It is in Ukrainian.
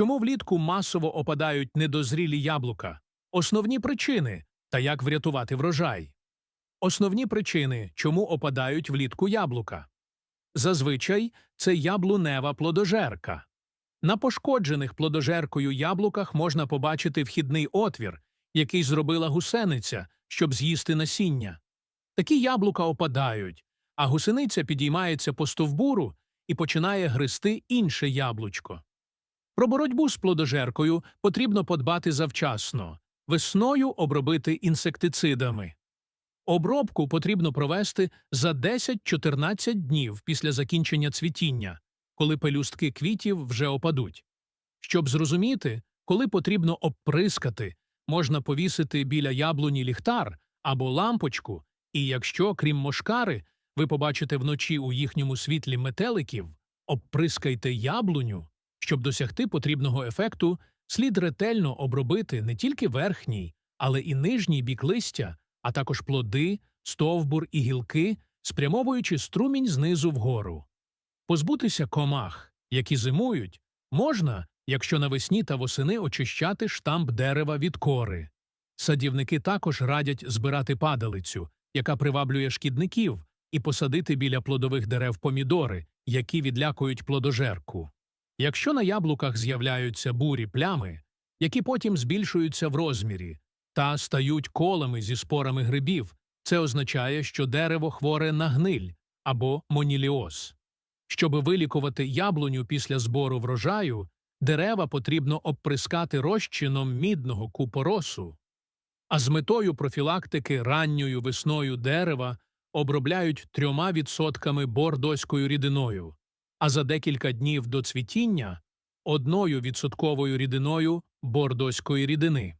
Чому влітку масово опадають недозрілі яблука? Основні причини та як врятувати врожай. Основні причини, чому опадають влітку яблука. Зазвичай це яблунева плодожерка. На пошкоджених плодожеркою яблуках можна побачити вхідний отвір, який зробила гусениця, щоб з'їсти насіння. Такі яблука опадають, а гусениця підіймається по стовбуру і починає гризти інше яблучко. Про боротьбу з плодожеркою потрібно подбати завчасно, весною обробити інсектицидами. Обробку потрібно провести за 10-14 днів після закінчення цвітіння, коли пелюстки квітів вже опадуть. Щоб зрозуміти, коли потрібно обприскати, можна повісити біля яблуні ліхтар або лампочку, і якщо, крім мошкари, ви побачите вночі у їхньому світлі метеликів, обприскайте яблуню. Щоб досягти потрібного ефекту, слід ретельно обробити не тільки верхній, але і нижній бік листя, а також плоди, стовбур і гілки, спрямовуючи струмінь знизу вгору. Позбутися комах, які зимують, можна, якщо навесні та восени очищати штамп дерева від кори. Садівники також радять збирати падалицю, яка приваблює шкідників, і посадити біля плодових дерев помідори, які відлякують плодожерку. Якщо на яблуках з'являються бурі плями, які потім збільшуються в розмірі та стають колами зі спорами грибів, це означає, що дерево хворе на гниль або моніліоз. Щоб вилікувати яблуню після збору врожаю, дерева потрібно обприскати розчином мідного купоросу. А з метою профілактики ранньою весною дерева обробляють трьома відсотками бордоською рідиною, а за декілька днів до цвітіння одною відсотковою рідиною бордоської рідини.